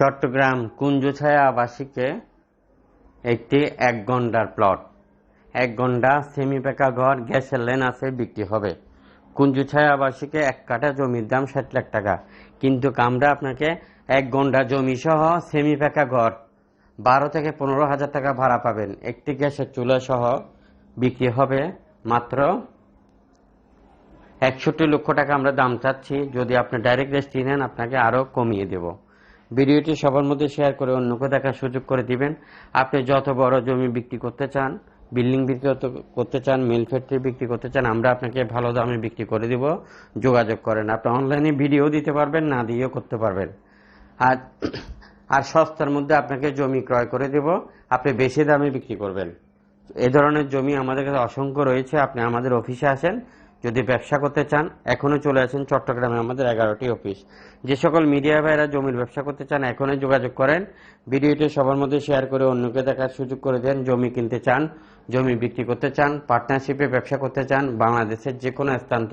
চট্টগ্রাম কুঞ্জছায়া আবাসিকে একটি এক ঘণ্টার প্লট। এক ঘণ্টা সেমি পেকা ঘর, গ্যাসের লেন আছে, বিক্রি হবে। কুঞ্জছায়া আবাসিকে এক কাঠা জমির দাম ষাট লাখ টাকা। কিন্তু আমরা আপনাকে এক ঘণ্টা জমি সহ সেমি পেকা ঘর বারো থেকে পনেরো হাজার টাকা ভাড়া পাবেন। একটি গ্যাসের চুলা সহ বিক্রি হবে মাত্র একষট্টি লক্ষ টাকা। আমরা দাম চাচ্ছি, যদি আপনি ডাইরেক্ট রেজিস্ট্রি নেন, আপনাকে আরও কমিয়ে দেব। ভিডিওটি সবার মধ্যে শেয়ার করে অন্যকে দেখার সুযোগ করে দিবেন। আপনি যত বড় জমি বিক্রি করতে চান, বিল্ডিং বিক্রি করতে- চান, মিল ফ্যাক্টরি বিক্রি করতে চান, আমরা আপনাকে ভালো দামে বিক্রি করে দিব। যোগাযোগ করেন। আপনি অনলাইনে ভিডিও দিতে পারবেন, না দিয়েও করতে পারবেন। আর আর সস্তার মধ্যে আপনাকে জমি ক্রয় করে দেব। আপনি বেশি দামে বিক্রি করবেন। এ ধরনের জমি আমাদের কাছে অসংখ্য রয়েছে। আপনি আমাদের অফিসে আসেন যদি ব্যবসা করতে চান এখনও চলে আসেন চট্টগ্রামে, আমাদের এগারোটি অফিস। যে সকল মিডিয়া ভাইরা জমির ব্যবসা করতে চান, এখনই যোগাযোগ করেন। ভিডিওটি সবার মধ্যে শেয়ার করে অন্যকে দেখার সুযোগ করে দেন। জমি কিনতে চান, জমি বিক্রি করতে চান পার্টনারশিপে ব্যবসা করতে চান, বাংলাদেশের যে কোনো স্থান থেকে।